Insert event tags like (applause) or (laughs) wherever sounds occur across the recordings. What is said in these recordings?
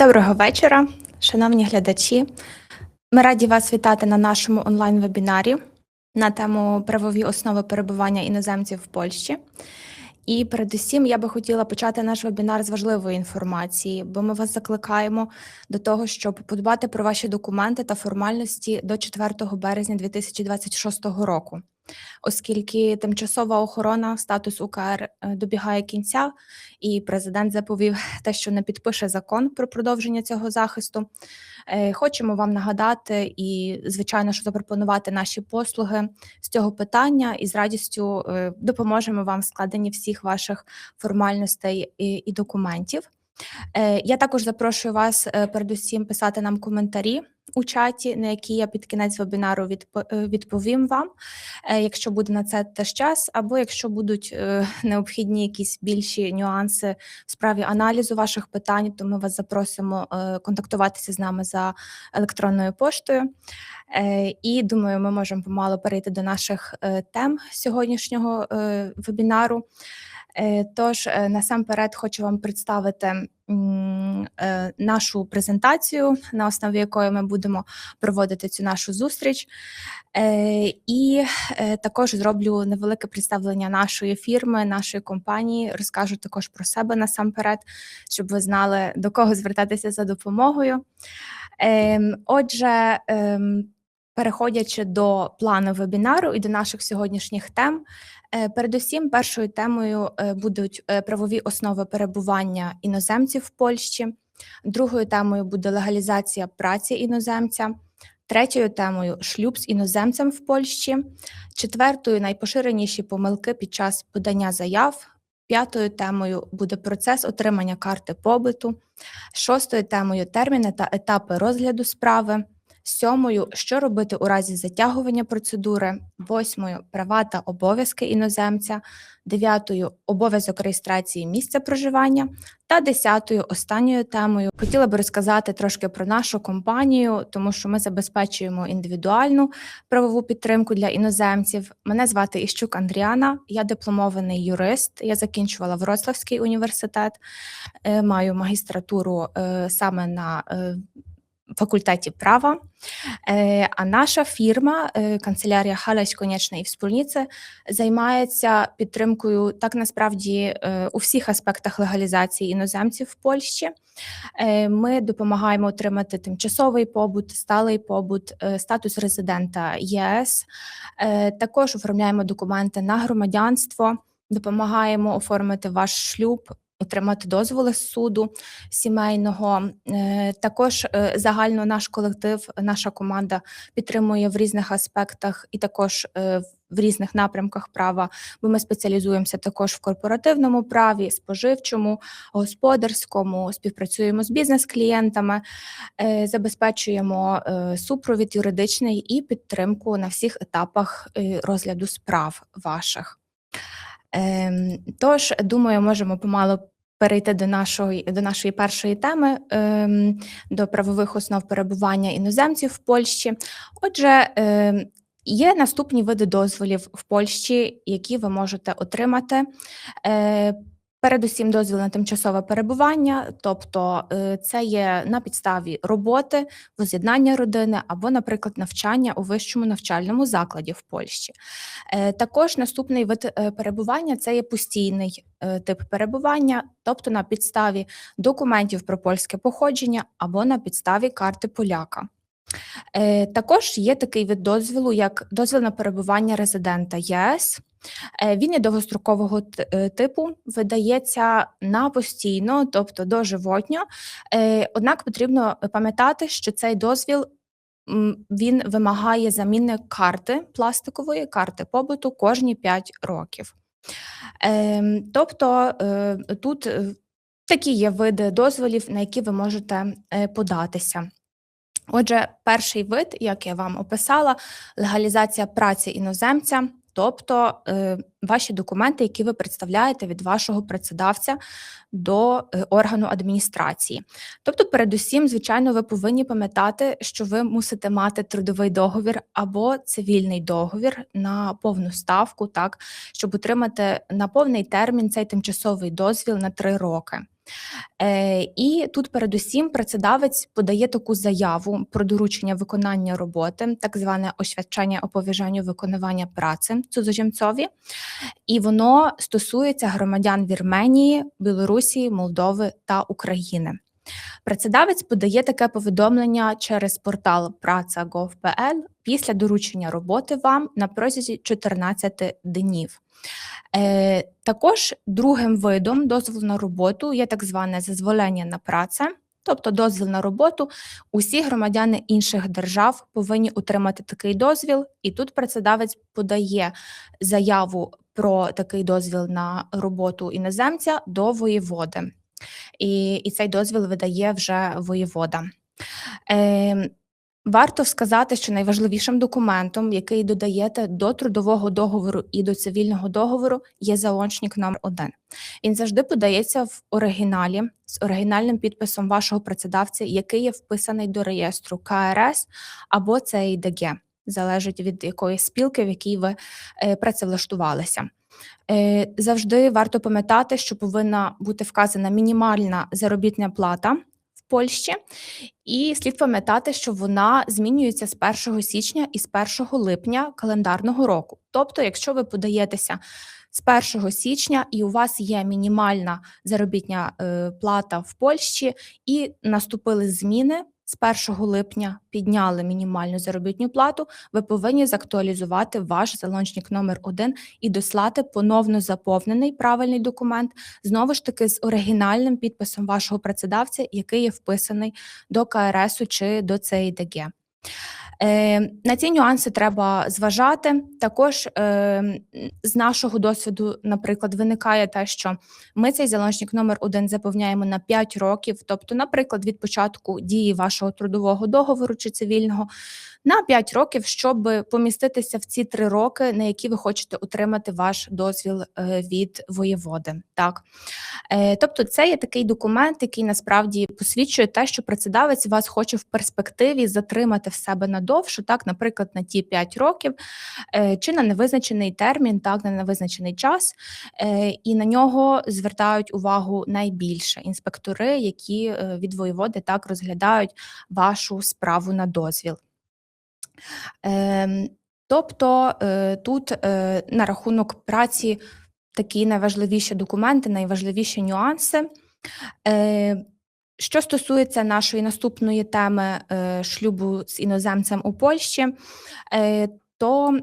Доброго вечора, шановні глядачі. Ми раді вас вітати на нашому онлайн-вебінарі на тему правові основи перебування іноземців в Польщі. І передусім я би хотіла почати наш вебінар з важливої інформації, бо ми вас закликаємо до того, щоб подбати про ваші документи та формальності до 4 березня 2026 року, оскільки тимчасова охорона статус УКР е, добігає кінця, і президент заповів (laughs) те, що не підпише закон про продовження цього захисту. Е, Хочемо вам нагадати і, звичайно, що запропонувати наші послуги з цього питання, і з радістю е, допоможемо вам в складенні всіх ваших формальностей і, документів. Я також запрошую вас передусім писати нам коментарі у чаті, на які я під кінець вебінару е, відповім вам, е, якщо буде на це теж час, або якщо будуть е, необхідні якісь більші нюанси в справі аналізу ваших питань, то ми вас запросимо контактуватися з нами за електронною поштою. І думаю, ми можемо помало перейти до наших тем сьогоднішнього вебінару. Е, Тож е, насамперед хочу вам представити е, нашу презентацію, на основі якої ми будемо проводити цю нашу зустріч. І також зроблю невелике представлення нашої фірми, нашої компанії. Розкажу також про себе насамперед, щоб ви знали до кого звертатися за допомогою. Ем, Отже, ем, переходячи до плану вебінару і до наших сьогоднішніх тем, передусім першою темою е, будуть е, правові основи перебування іноземців в Польщі. Другою темою буде легалізація праці іноземця. Третьою темою шлюб з іноземцем в Польщі. Четвертою найпоширеніші помилки під час подання заяв. П'ятою темою буде процес отримання карти побиту. Шостою темою терміни та етапи розгляду справи. Сьомою, що робити у разі затягування процедури, восьмою права та обов'язки іноземця, дев'ятою обов'язок реєстрації місця проживання та десятою останньою темою хотіла би розказати трошки про нашу компанію, тому що ми забезпечуємо індивідуальну правову підтримку для іноземців. Мене звати Іщук Андріана, я дипломований юрист. Я закінчувала Вроцлавський університет, е, маю магістратуру е, саме на факультеті права. Е, А наша фірма, е, канцелярія Халась Конечна і Вспільниці, займається підтримкою так насправді е, у всіх аспектах легалізації іноземців в Польщі. Ми допомагаємо отримати тимчасовий побут, сталий побут, статус резидента ЄС. Також оформляємо документи на громадянство, допомагаємо оформити ваш шлюб, отримати дозволи з суду сімейного. Е, Також е, загально наш колектив, наша команда підтримує в різних аспектах і також е, в- в різних напрямках права, бо ми спеціалізуємося також в корпоративному праві, споживчому, господарському, співпрацюємо з бізнес-клієнтами, забезпечуємо супровід юридичний і підтримку на всіх етапах розгляду справ ваших. Ем, Тож, думаю, можемо помало перейти до нашої, до нашої першої теми, ем, до правових основ перебування іноземців в Польщі. Отже, ем, є наступні види дозволів в Польщі, які ви можете отримати. Передусім, дозвіл на тимчасове перебування, тобто е, це є на підставі роботи, воз'єднання родини або, наприклад, навчання у вищому навчальному закладі в Польщі. Е, Також наступний вид е, перебування це є постійний тип перебування, тобто на підставі документів про польське походження або на підставі карти поляка. Також є такий вид дозволу, як дозвіл на перебування резидента ЄС. Е, Він є довгострокового е, типу, видається на постійно, тобто доживотньо. Е, Однак потрібно пам'ятати, що цей дозвіл він вимагає заміни карти пластикової, карти побуту кожні 5 років. Ем, Тобто тут такі є види дозволів, на які ви можете податися. Отже, перший вид, як я вам описала, легалізація праці іноземця, тобто е, ваші документи, які ви представляєте від вашого працедавця до е, органу адміністрації. Тобто, передусім, звичайно, ви повинні пам'ятати, що ви мусите мати трудовий договір або цивільний договір на повну ставку, так щоб отримати на повний термін цей тимчасовий дозвіл на три роки. Е, І тут, передусім, працедавець подає таку заяву про доручення виконання роботи, так зване освячення оповіжання виконування праці цудземцові, і воно стосується громадян Вірменії, Білорусі, Молдови та України. Працедавець подає таке повідомлення через портал praca.gov.pl після доручення роботи вам на протязі 14 днів. Е, Також другим видом дозволу на роботу є так зване зазволення на працю, тобто дозвіл на роботу. Усі громадяни інших держав повинні отримати такий дозвіл, і тут працедавець подає заяву про такий дозвіл на роботу іноземця до воєводи. І, і цей дозвіл видає вже воєвода. Е, Варто сказати, що найважливішим документом, який додаєте до трудового договору і до цивільного договору, є залончник номер 1 Він завжди подається в оригіналі з оригінальним підписом вашого працедавця, який є вписаний до реєстру КРС або ЦІДГ, залежить від якої спілки, в якій ви е, працевлаштувалися. Е, завжди варто пам'ятати, що повинна бути вказана мінімальна заробітна плата Польщі, і слід пам'ятати, що вона змінюється з 1 січня і з 1 липня календарного року. Тобто, якщо ви подаєтеся з 1 січня і у вас є мінімальна заробітня е, плата в Польщі, і наступили зміни. З 1 липня підняли мінімальну заробітну плату, ви повинні закtuалізувати ваш залончник номер 1 і дослати поновно заповнений правильний документ, знову ж таки з оригінальним підписом вашого працедавця, який є вписаний до КРСу чи до ЦІДГ. Е, на ці нюанси треба зважати. Також е, з нашого досвіду, наприклад, виникає те, що ми цей залежник номер 1 заповняємо на 5 років, тобто, наприклад, від початку дії вашого трудового договору чи цивільного на 5 років, щоб поміститися в ці 3 роки, на які ви хочете отримати ваш дозвіл е, від воєводи. Так тобто, це є такий документ, який насправді посвідчує те, що працедавець вас хоче в перспективі затримати в себе на довше, так, наприклад, на ті 5 років, е, чи на невизначений термін, так, на невизначений час, е, і на нього звертають увагу найбільше інспектори, які е, від воєводи так розглядають вашу справу на дозвіл. Ем, тобто тут на рахунок праці такі найважливіші документи, найважливіші нюанси. Що стосується нашої наступної теми е, шлюбу з іноземцем у Польщі, е, то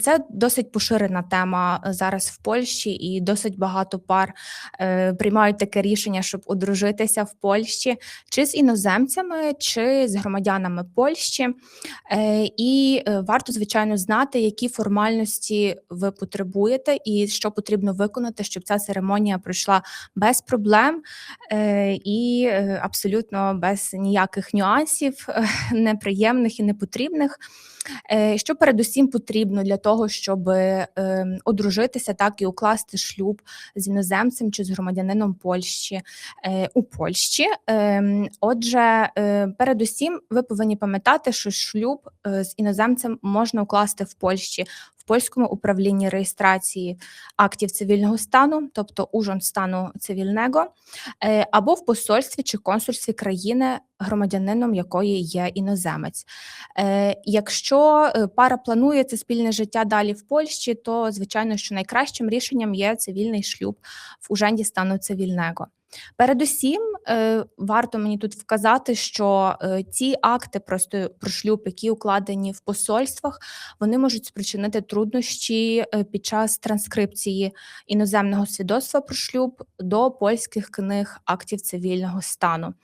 це досить поширена тема зараз в Польщі, і досить багато пар е, приймають таке рішення, щоб одружитися в Польщі, чи з іноземцями, чи з громадянами Польщі. Е, і е, варто, звичайно, знати, які формальності ви потребуєте, і що потрібно виконати, щоб ця церемонія пройшла без проблем е, і е, абсолютно без ніяких нюансів, е, (laughs) неприємних і непотрібних. Е, що передусім потрібно для того, щоб ем, одружитися, так і укласти шлюб з іноземцем чи з громадянином Польщі е, у Польщі? Ем, отже, е, передусім, ви повинні пам'ятати, що шлюб з іноземцем можна укласти в Польщі польському управлінні реєстрації актів цивільного стану, тобто ужон стану цивільного, е, або в посольстві чи консульстві країни, громадянином якої є іноземець. Е, якщо е, пара планує це спільне життя далі в Польщі, то звичайно, що найкращим рішенням є цивільний шлюб в уженді стану цивільного. Передусім, е, варто мені тут вказати, що е, ці акти просто про шлюб, які укладені в посольствах, вони можуть спричинити труднощі е, під час транскрипції іноземного свідоцтва про шлюб до польських книг актів цивільного стану.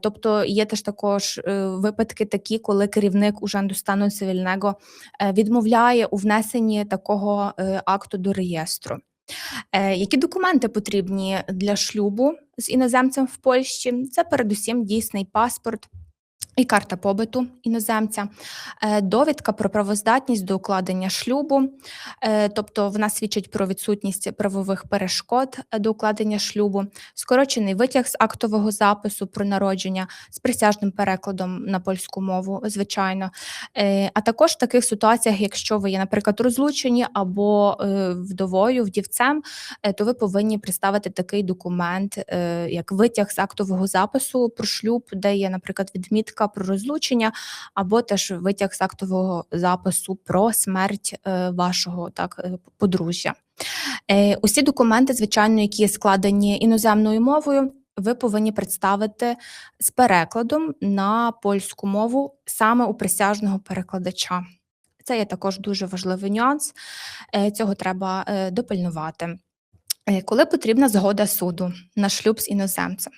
Тобто є теж також випадки такі, коли керівник ужанду стану цивільного відмовляє у внесенні такого акту до реєстру. Е, які документи потрібні для шлюбу з іноземцем в Польщі? Це передусім дійсний паспорт. І карта побиту іноземця, е, довідка про правоздатність до укладення шлюбу, е, тобто вона свідчить про відсутність правових перешкод до укладення шлюбу, скорочений витяг з актового запису про народження з присяжним перекладом на польську мову, звичайно. Е, А також в таких ситуаціях, якщо ви є, наприклад, розлучені або вдовою, вдівцем, то ви повинні представити такий документ, як витяг з актового запису про шлюб, де є, наприклад, відмітка про розлучення, або теж витяг з актового запису про смерть е, вашого так е, подружжя. Е, Усі документи, звичайно, які складені іноземною мовою. Ви повинні представити з перекладом на польську мову саме у присяжного перекладача. Це є також дуже важливий нюанс. Цього треба допильнувати. Е, Коли потрібна згода суду на шлюб з іноземцем,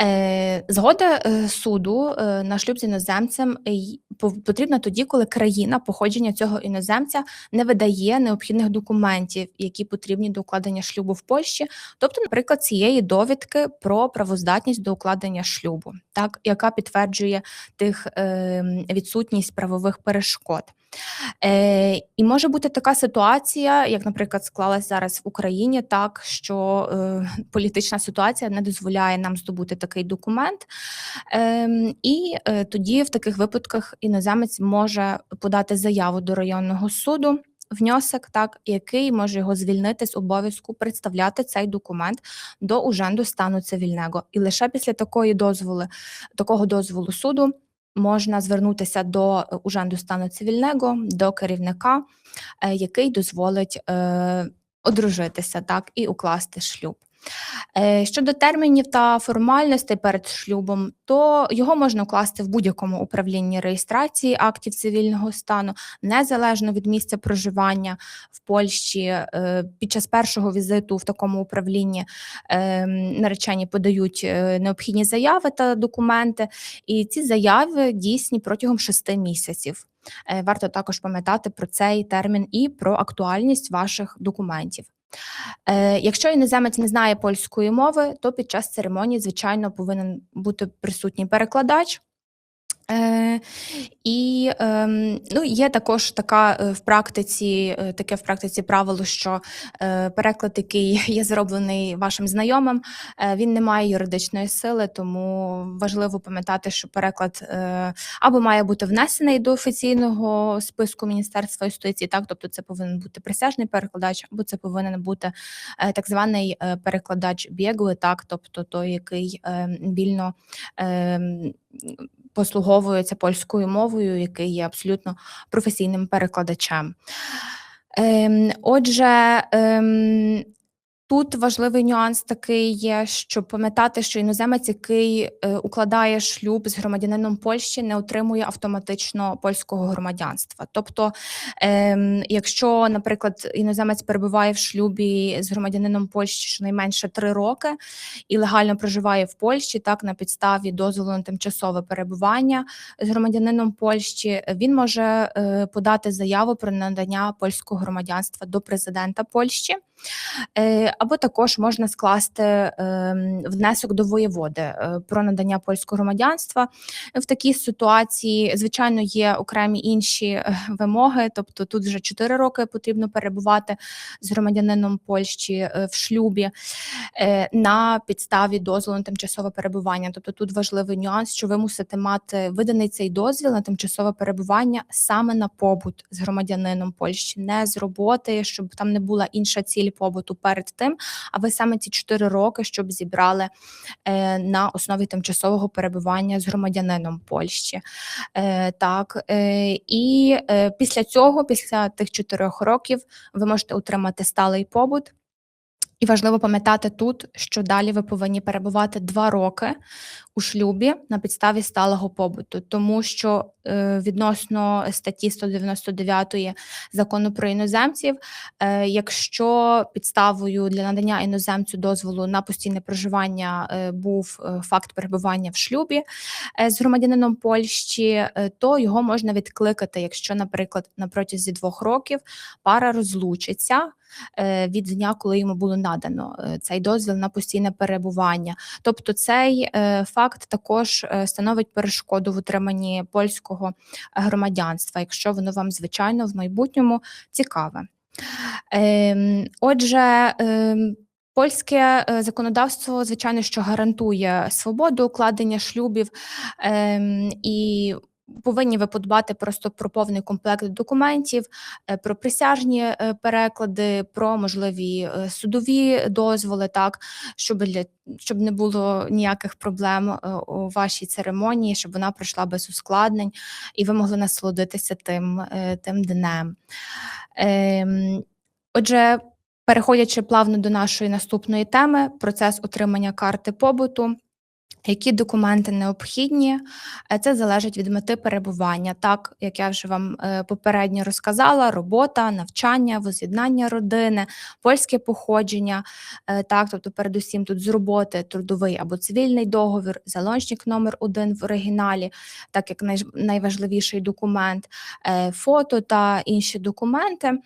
Е, згода е, суду на шлюб з іноземцем потрібна тоді, коли країна походження цього іноземця не видає необхідних документів, які потрібні до укладення шлюбу в Польщі, тобто, наприклад, цієї довідки про правоздатність до укладення шлюбу, так яка підтверджує тих е, відсутність правових перешкод. Е, і може бути така ситуація, як, наприклад, склалась зараз в Україні, так що е, політична ситуація не дозволяє нам здобути такий документ. Ем, і е, тоді в таких випадках іноземець може подати заяву до районного суду. Внесок, так, який може його звільнити з обов'язку представляти цей документ до уженду стану цивільного. І лише після такої дозволи, такого дозволу суду можна звернутися до е, уженду стану цивільного, до керівника, е, який дозволить е, одружитися так і укласти шлюб. Е, Щодо термінів та формальностей перед шлюбом, то його можна укласти в будь-якому управлінні реєстрації актів цивільного стану, незалежно від місця проживання в Польщі. Е, Під час першого візиту в такому управлінні е, наречені подають необхідні заяви та документи, і ці заяви дійсні протягом шести місяців. Варто також пам'ятати про цей термін і про актуальність ваших документів. Е, Якщо іноземець не знає польської мови, то під час церемонії, звичайно, повинен бути присутній перекладач. Е, і ем, ну, є також така е, в практиці, е, таке в практиці правило, що е, переклад, який (laughs) є зроблений вашим знайомим, е, він не має юридичної сили, тому важливо пам'ятати, що переклад е, або має бути внесений до офіційного списку Міністерства юстиції, так, тобто це повинен бути присяжний перекладач, або це повинен бути е, так званий е, перекладач біглий, так, тобто той, який е, вільно. Е, послуговується польською мовою, який є абсолютно професійним перекладачем. Ем, Отже, ем, тут важливий нюанс такий є, що пам'ятати, що іноземець, який е, укладає шлюб з громадянином Польщі, не отримує автоматично польського громадянства. Тобто, ем, якщо, наприклад, іноземець перебуває в шлюбі з громадянином Польщі щонайменше три роки і легально проживає в Польщі, так на підставі дозволу на тимчасове перебування з громадянином Польщі, він може е, подати заяву про надання польського громадянства до президента Польщі. Е, Або також можна скласти ем, внесок до воєводи е, про надання польського громадянства. В такій ситуації, звичайно, є окремі інші е, вимоги, тобто тут вже 4 роки потрібно перебувати з громадянином Польщі в шлюбі на підставі дозволу на тимчасове перебування. Тобто тут важливий нюанс, що ви мусите мати виданий цей дозвіл на тимчасове перебування саме на побут з громадянином Польщі, не з роботи, щоб там не була інша ціль побуту перед тим, а ви саме ці 4 роки, щоб зібрали е, на основі тимчасового перебування з громадянином Польщі. Е, так, е, і е, після цього, після тих 4 років, ви можете отримати сталий побут. І важливо пам'ятати тут, що далі ви повинні перебувати два роки у шлюбі на підставі сталого побуту, тому що е, відносно статті 199 закону про іноземців, е, якщо підставою для надання іноземцю дозволу на постійне проживання е, був е, факт перебування в шлюбі е, з громадянином Польщі, е, то його можна відкликати, якщо, наприклад, на протязі двох років пара розлучиться від дня, коли йому було надано е, цей дозвіл на постійне перебування. Тобто цей е, факт також е, становить перешкоду в отриманні польського громадянства, якщо воно вам, звичайно, в майбутньому цікаве. Ем, Отже, ем, польське е, законодавство, звичайно, що гарантує свободу укладення шлюбів ем, і повинні ви подбати просто про повний комплект документів, е, про присяжні е, переклади, про можливі е, судові дозволи, так щоб для щоб не було ніяких проблем у вашій церемонії, щоб вона пройшла без ускладнень, і ви могли насолодитися тим, тим днем. Ем, Отже, переходячи плавно до нашої наступної теми, процес отримання карти побуту. Які документи необхідні, Е, це залежить від мети перебування. Так, як я вже вам е, попередньо розказала, робота, навчання, воз'єднання родини, польське походження, е, так, тобто, передусім тут з роботи трудовий або цивільний договір, залончник номер один в оригіналі, так як найважливіший документ, фото та інші документи.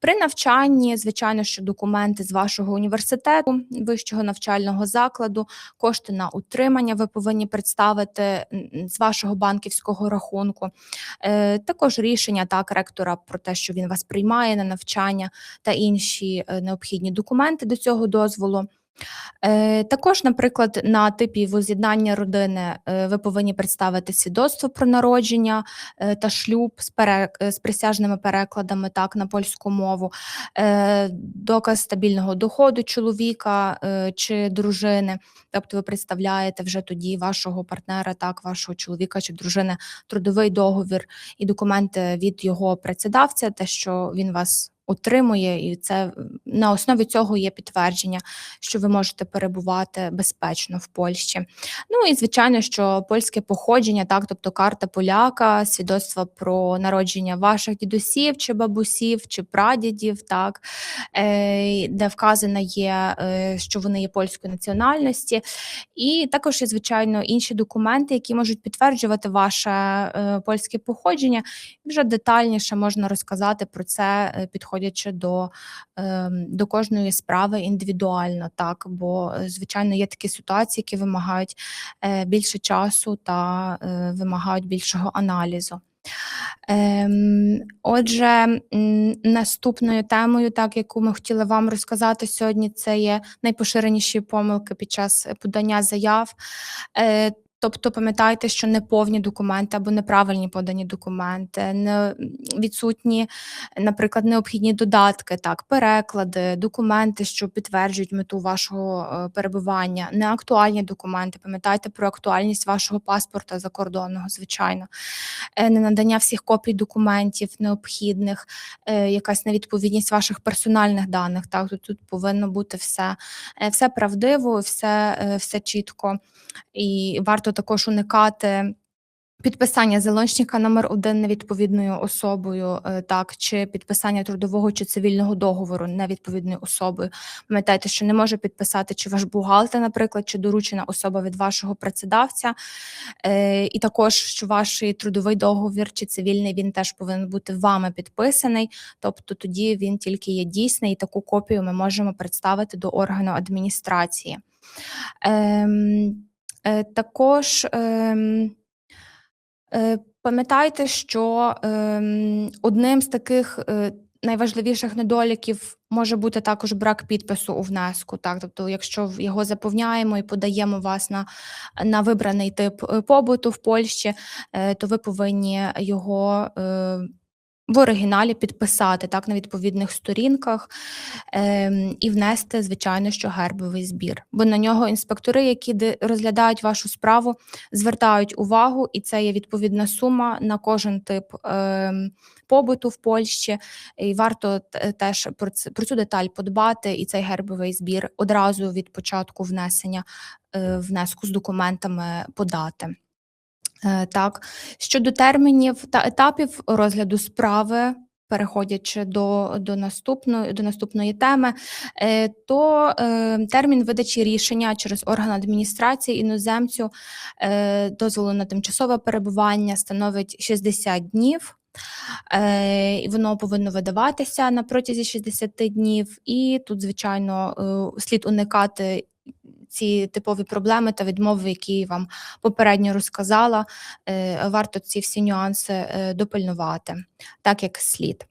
При навчанні, звичайно, що документи з вашого університету, вищого навчального закладу, кошти на утримання ви повинні представити з вашого банківського рахунку. Е, Також рішення так ректора про те, що він вас приймає на навчання та інші е, необхідні документи до цього дозволу. Е, Також, наприклад, на типі воз'єднання родини е, ви повинні представити свідоцтво про народження е, та шлюб з, пере, е, з присяжними перекладами так, на польську мову, доказ стабільного доходу чоловіка чи дружини. Тобто ви представляєте вже тоді вашого партнера, так, вашого чоловіка чи дружини, трудовий договір і документи від його працедавця, те, що він вас утримує, і це на основі цього є підтвердження, що ви можете перебувати безпечно в Польщі. Ну і звичайно, що польське походження, так, тобто карта поляка, свідоцтво про народження ваших дідусів чи бабусів чи прадідів, так, е, де вказано є, е, що вони є польської національності, і також є, звичайно, інші документи, які можуть підтверджувати ваше е, польське походження. Вже детальніше можна розказати про це, е, підходячи до, ем, до кожної справи індивідуально, так, бо, е, звичайно, є такі ситуації, які вимагають е, більше часу та е, вимагають більшого аналізу. Ем, отже, наступною темою, так, яку ми хотіли вам розказати сьогодні, це є найпоширеніші помилки під час подання заяв. Тобто пам'ятайте, що неповні документи або неправильні подані документи, не відсутні, наприклад, необхідні додатки, так, переклади, документи, що підтверджують мету вашого е, перебування, неактуальні документи. Пам'ятайте про актуальність вашого паспорта закордонного, звичайно, Е, ненадання всіх копій документів необхідних, е, якась невідповідність ваших персональних даних. Так, тут, тут повинно бути все, все правдиво, все, все чітко. І варто також уникати підписання залончника номер один невідповідною особою, е, так, чи підписання трудового чи цивільного договору невідповідною особою. Пам'ятайте, що не може підписати чи ваш бухгалтер, наприклад, чи доручена особа від вашого працедавця. Е, І також, що ваш трудовий договір чи цивільний, він теж повинен бути вами підписаний, тобто тоді він тільки є дійсний, і таку копію ми можемо представити до органу адміністрації. Ем, також ем, е, пам'ятайте, що ем, одним з таких е, найважливіших недоліків може бути також брак підпису у внеску. Так, тобто, якщо його заповняємо і подаємо вас на, на вибраний тип е, побуту в Польщі, е, то ви повинні його. Е, в оригіналі підписати так на відповідних сторінках ем, і внести, звичайно, що гербовий збір. Бо на нього інспектори, які розглядають вашу справу, звертають увагу, і це є відповідна сума на кожен тип ем, побуту в Польщі. І варто теж про, це, про цю деталь подбати, і цей гербовий збір одразу від початку внесення е, внеску з документами подати. Е, Так, щодо термінів та етапів розгляду справи, переходячи до, до, наступної, до наступної теми, е, то е, термін видачі рішення через орган адміністрації іноземцю дозволу на тимчасове перебування становить 60 днів. І воно повинно видаватися на протязі 60 днів, і тут, звичайно, слід уникати ці типові проблеми та відмови, які я вам попередньо розказала, е, варто ці всі нюанси е, допильнувати, так як слід.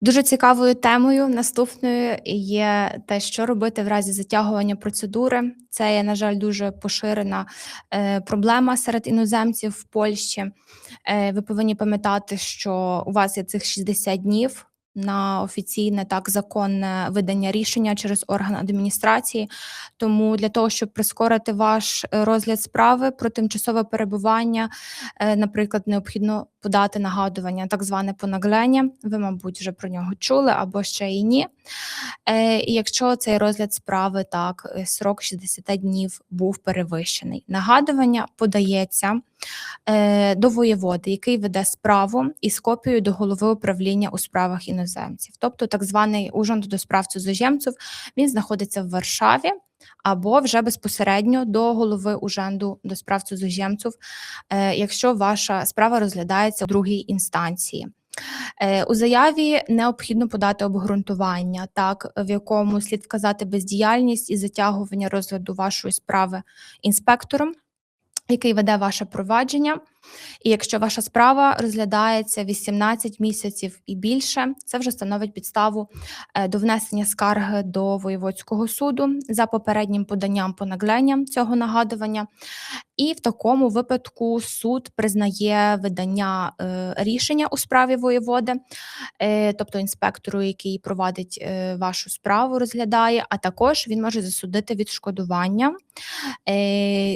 Дуже цікавою темою наступною є те, що робити в разі затягування процедури. Це є, на жаль, дуже поширена е, проблема серед іноземців в Польщі. Ви повинні пам'ятати, що у вас є цих 60 днів на офіційне так законне видання рішення через орган адміністрації. Тому для того, щоб прискорити ваш е, розгляд справи про тимчасове перебування, е, наприклад, необхідно подати нагадування, так зване понаглення. Ви, мабуть, вже про нього чули або ще і ні. Е, І якщо цей розгляд справи так, срок 60 днів був перевищений, нагадування подається до воєводи, який веде справу із копією до голови управління у справах іноземців. Тобто так званий ужин до справ цудземців, він знаходиться в Варшаві. Або вже безпосередньо до голови уженду до справ цудземців, е, якщо ваша справа розглядається у другій інстанції. Е, У заяві необхідно подати обґрунтування, так в якому слід вказати бездіяльність і затягування розгляду вашої справи інспектором, який веде ваше провадження. І якщо ваша справа розглядається 18 місяців і більше, це вже становить підставу е, до внесення скарги до воєводського суду за попереднім поданням понагленням цього нагадування. І в такому випадку суд признає видання е, рішення у справі воєводи, е, тобто інспектору, який провадить вашу справу, розглядає, а також він може засудити відшкодування,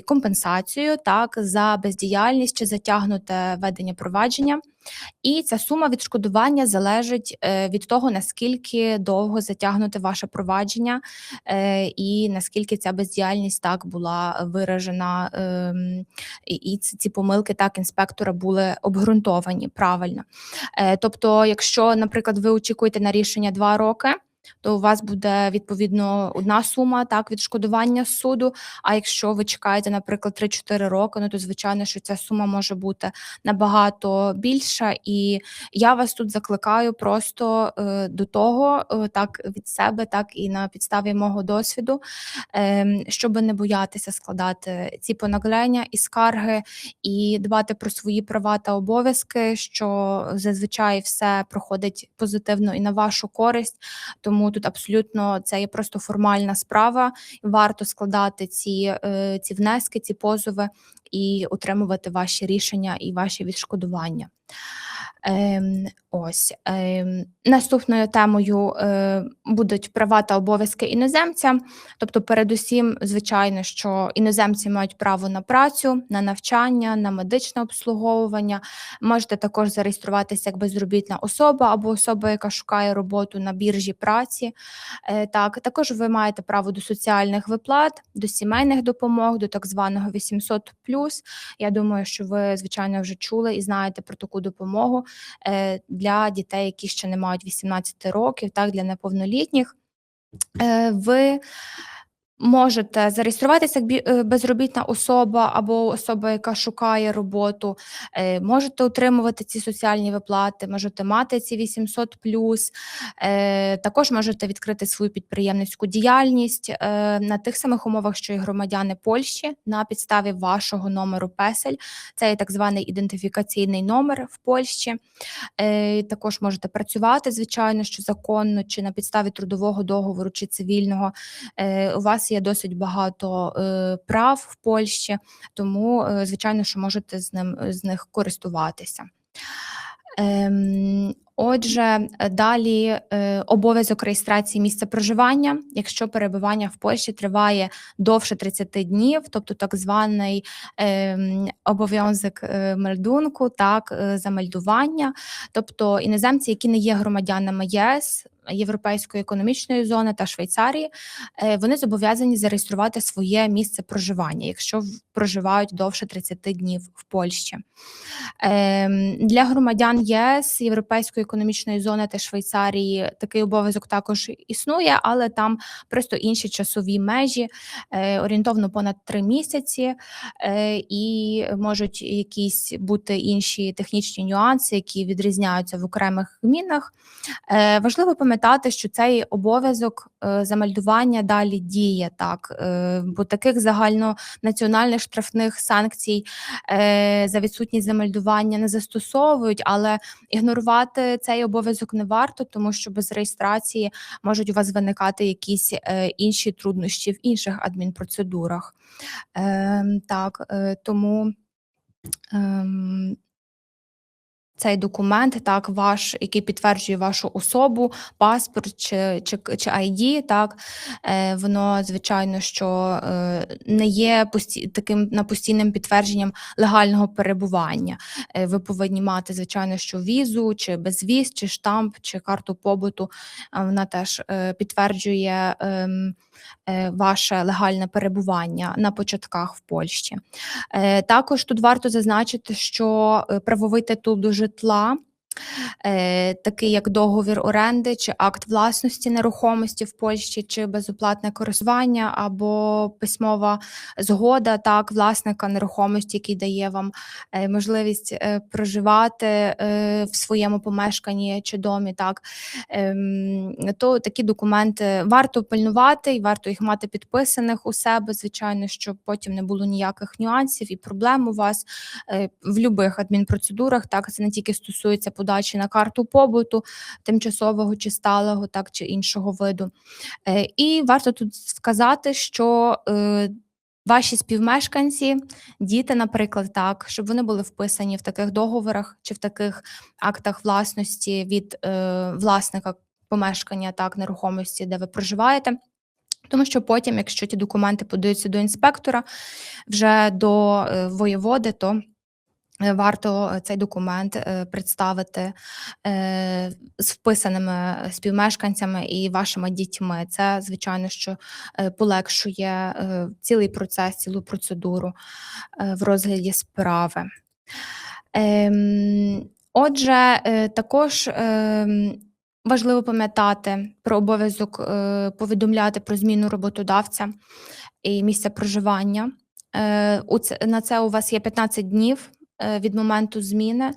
компенсацію так за бездіяльність чи затягнуте ведення провадження. І ця сума відшкодування залежить е, від того, наскільки довго затягнуте ваше провадження, е, і наскільки ця бездіяльність так була виражена, ем, і, ці, помилки так інспектора були обґрунтовані правильно. Е, тобто, якщо, наприклад, ви очікуєте на рішення два роки. То у вас буде відповідно одна сума так відшкодування суду. А якщо ви чекаєте, наприклад, 3-4 роки, ну то звичайно, що ця сума може бути набагато більша. І я вас тут закликаю просто е, до того, е, так від себе, так і на підставі мого досвіду, е, щоб не боятися складати ці понаглення і скарги, і дбати про свої права та обов'язки, що зазвичай все проходить позитивно і на вашу користь. Тому тут абсолютно це є просто формальна справа. Варто складати ці, е, ці внески, ці позови і отримувати ваші рішення і ваші відшкодування. Ем, ось ем, наступною темою е, будуть права та обов'язки іноземця. Тобто, передусім, звичайно, що іноземці мають право на працю, на навчання, на медичне обслуговування. Можете також зареєструватися як безробітна особа або особа, яка шукає роботу на біржі праці. Е, так, також ви маєте право до соціальних виплат, до сімейних допомог, до так званого 800 Я думаю, що ви звичайно вже чули і знаєте про таку допомогу для дітей, які ще не мають 18 років, так для неповнолітніх. Е, ви Можете зареєструватися як е, безробітна особа або особа, яка шукає роботу. Е, Можете отримувати ці соціальні виплати, можете мати ці 800 Е, Також можете відкрити свою підприємницьку діяльність на тих самих умовах, що і громадяни Польщі, на підставі вашого номеру песель. Це є так званий ідентифікаційний номер в Польщі. Також можете працювати, звичайно, що законно, чи на підставі трудового договору, чи цивільного. У вас є досить багато е, прав в Польщі, тому, е, звичайно, що можете з ним з них користуватися. Ем, Отже, е, далі е, обов'язок реєстрації місця проживання, якщо перебування в Польщі триває довше 30 днів, тобто так званий ем, обов'язок е, мельдунку, так, е, замельдування, тобто іноземці, які не є громадянами ЄС, Європейської економічної зони та Швейцарії, е, вони зобов'язані зареєструвати своє місце проживання, якщо проживають довше 30 днів в Польщі. Ем, Для громадян ЄС, Європейської економічної зони та Швейцарії такий обов'язок також існує, але там просто інші часові межі, е, орієнтовно понад три місяці, е, і можуть якісь бути інші технічні нюанси, які відрізняються в окремих гмінах. Е, Важливо пам'ятати, пам'ятати, що цей обов'язок е, замельдування далі діє, так, е, бо таких загальнонаціональних штрафних санкцій е, за відсутність замельдування не застосовують, але ігнорувати цей обов'язок не варто, тому що без реєстрації можуть у вас виникати якісь інші труднощі в інших адмінпроцедурах. Ем, так, тому ем, цей документ, так, ваш, який підтверджує вашу особу, паспорт чи, чи, чи ID, так, е, воно, звичайно, що е, не є пості, таким на постійним підтвердженням легального перебування. Е, ви повинні мати, звичайно, що візу, чи безвіз, чи штамп, чи карту побуту. Вона теж е, підтверджує ем, е, ваше легальне перебування на початках в Польщі. Е, Також тут варто зазначити, що е, правовий титул до житла. Е, Такий як договір оренди чи акт власності нерухомості в Польщі, чи безоплатне користування або письмова згода так власника нерухомості, який дає вам е, можливість е, проживати в своєму помешканні чи домі, так ем, то такі документи варто пильнувати і варто їх мати підписаних у себе, звичайно, щоб потім не було ніяких нюансів і проблем у вас в будь-яких адмінпроцедурах. Так, це не тільки стосується подачі на карту побуту, тимчасового чи сталого, так чи іншого виду. Е, І варто тут сказати, що е, ваші співмешканці, діти, наприклад, так, щоб вони були вписані в таких договорах чи в таких актах власності від е, власника помешкання, так, нерухомості, де ви проживаєте. Тому що потім, якщо ті документи подаються до інспектора, вже до воєводи, то варто цей документ е, представити е, з вписаними співмешканцями і вашими дітьми. Це, звичайно, що е, полегшує е, цілий процес, цілу процедуру е, в розгляді справи. Ем, Отже, е, також ем, важливо пам'ятати про обов'язок е, повідомляти про зміну роботодавця і місця проживання. Е, на це у вас є 15 днів е, від моменту зміни,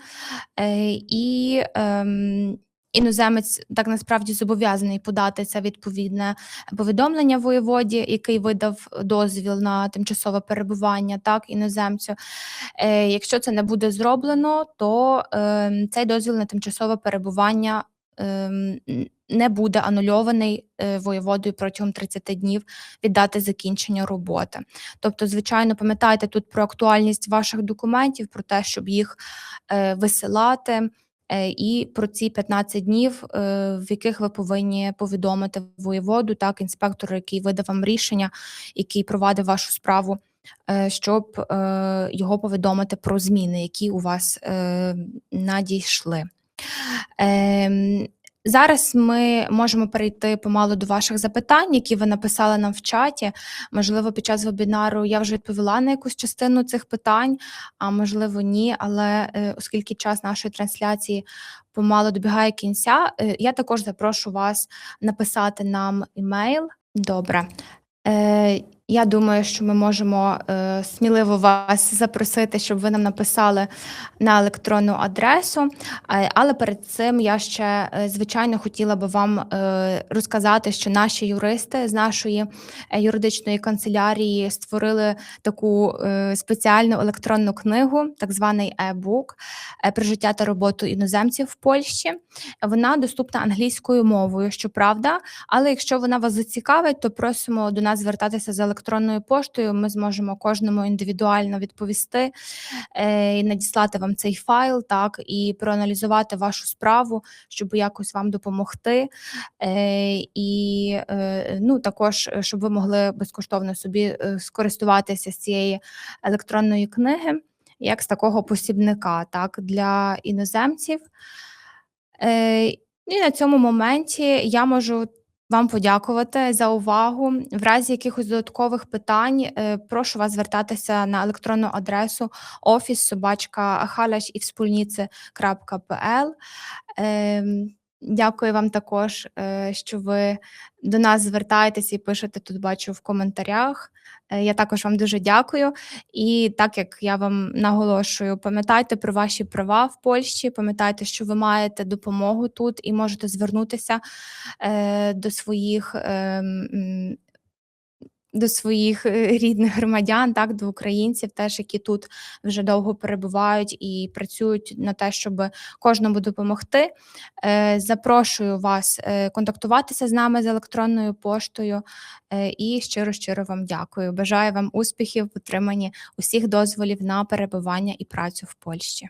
е, і ем, іноземець так насправді зобов'язаний подати це відповідне повідомлення воєводі, який видав дозвіл на тимчасове перебування, так, іноземцю. Е, Якщо це не буде зроблено, то ем, цей дозвіл на тимчасове перебування ем, не буде анульований е, воєводою протягом 30 днів від дати закінчення роботи. Тобто, звичайно, пам'ятайте тут про актуальність ваших документів, про те, щоб їх е, висилати. е, І про ці 15 днів, в яких ви повинні повідомити воєводу, так, інспектору, який видав вам рішення, який провадив вашу справу, щоб його повідомити про зміни, які у вас надійшли. Зараз ми можемо перейти помалу до ваших запитань, які ви написали нам в чаті. Можливо, під час вебінару я вже відповіла на якусь частину цих питань, а можливо, ні. Але е, оскільки час нашої трансляції помалу добігає кінця, е, я також запрошу вас написати нам емейл. Добре. Я думаю, що ми можемо е, сміливо вас запросити, щоб ви нам написали на електронну адресу. Але перед цим я ще, е, звичайно, хотіла би вам е, розказати, що наші юристи з нашої е, юридичної канцелярії створили таку е, спеціальну електронну книгу, так званий e-book е, про життя та роботу іноземців в Польщі. Вона доступна англійською мовою, щоправда, але якщо вона вас зацікавить, то просимо до нас звертатися за електронною поштою. Ми зможемо кожному індивідуально відповісти е, і надіслати вам цей файл, так і проаналізувати вашу справу, щоб якось вам допомогти. Е, і е, ну, також, щоб ви могли безкоштовно собі скористуватися з цієї електронної книги, як з такого посібника, так, для іноземців. Е, і на цьому моменті я можу вам подякувати за увагу. В разі якихось додаткових питань е, прошу вас звертатися на електронну адресу офіс Ем, Дякую вам також, е, що ви до нас звертаєтесь і пишете тут, бачу в коментарях. Е, Я також вам дуже дякую. І так як я вам наголошую, пам'ятайте про ваші права в Польщі, пам'ятайте, що ви маєте допомогу тут і можете звернутися е, до своїх. До своїх е, рідних громадян, так до українців, теж які тут вже довго перебувають і працюють на те, щоб кожному допомогти. Е, Запрошую вас е, контактуватися з нами з електронною поштою і щиро щиро вам дякую. Бажаю вам успіхів в отриманні усіх дозволів на перебування і працю в Польщі.